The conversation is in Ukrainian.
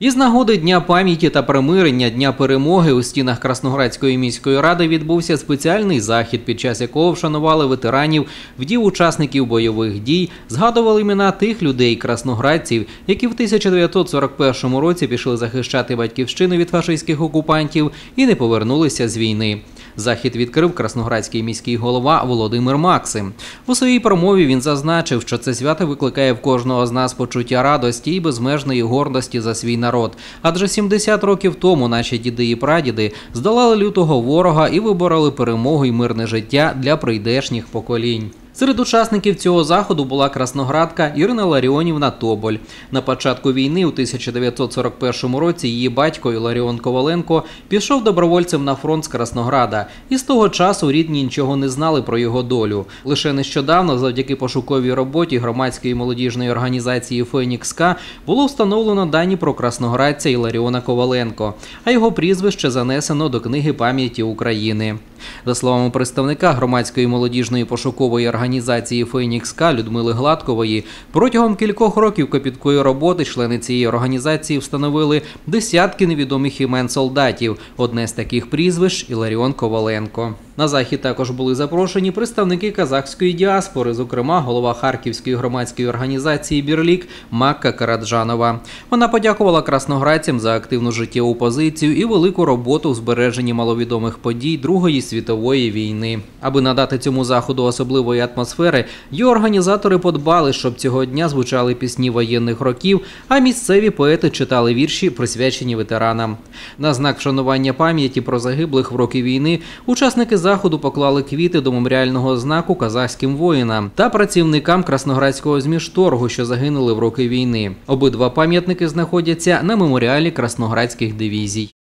Із нагоди Дня пам'яті та примирення Дня перемоги у стінах Красноградської міської ради відбувся спеціальний захід, під час якого вшанували ветеранів, вдів учасників бойових дій, згадували імена тих людей, красноградців, які в 1941 році пішли захищати батьківщину від фашистських окупантів і не повернулися з війни. Захід відкрив красноградський міський голова Володимир Максим. У своїй промові він зазначив, що це свято викликає в кожного з нас почуття радості і безмежної гордості за свій народ. Адже 70 років тому наші діди і прадіди здолали лютого ворога і вибороли перемогу і мирне життя для прийдешніх поколінь. Серед учасників цього заходу була красноградка Ірина Ларіонівна Тоболь. На початку війни у 1941 році її батько Іларіон Коваленко пішов добровольцем на фронт з Краснограда, і з того часу рідні нічого не знали про його долю. Лише нещодавно, завдяки пошуковій роботі громадської молодіжної організації Фенікс К було встановлено дані про красноградця Іларіона Коваленко, а його прізвище занесено до книги пам'яті України. За словами представника громадської молодіжної пошукової організації Фенікс К Людмили Гладкової, протягом кількох років копіткої роботи члени цієї організації встановили десятки невідомих імен солдатів. Одне з таких прізвищ Іларіон Коваленко. На захід також були запрошені представники казахської діаспори, зокрема голова Харківської громадської організації Бірлік Макка Караджанова. Вона подякувала красноградцям за активну життєву позицію і велику роботу в збереженні маловідомих подій Другої світової війни. Аби надати цьому заходу особливої атмосфери, її організатори подбали, щоб цього дня звучали пісні воєнних років, а місцеві поети читали вірші, присвячені ветеранам. На знак вшанування пам'яті про загиблих в роки війни учасники заходу поклали квіти до меморіального знаку казахським воїнам та працівникам красноградського змішторгу, що загинули в роки війни. Обидва пам'ятники знаходяться на меморіалі красноградських дивізій.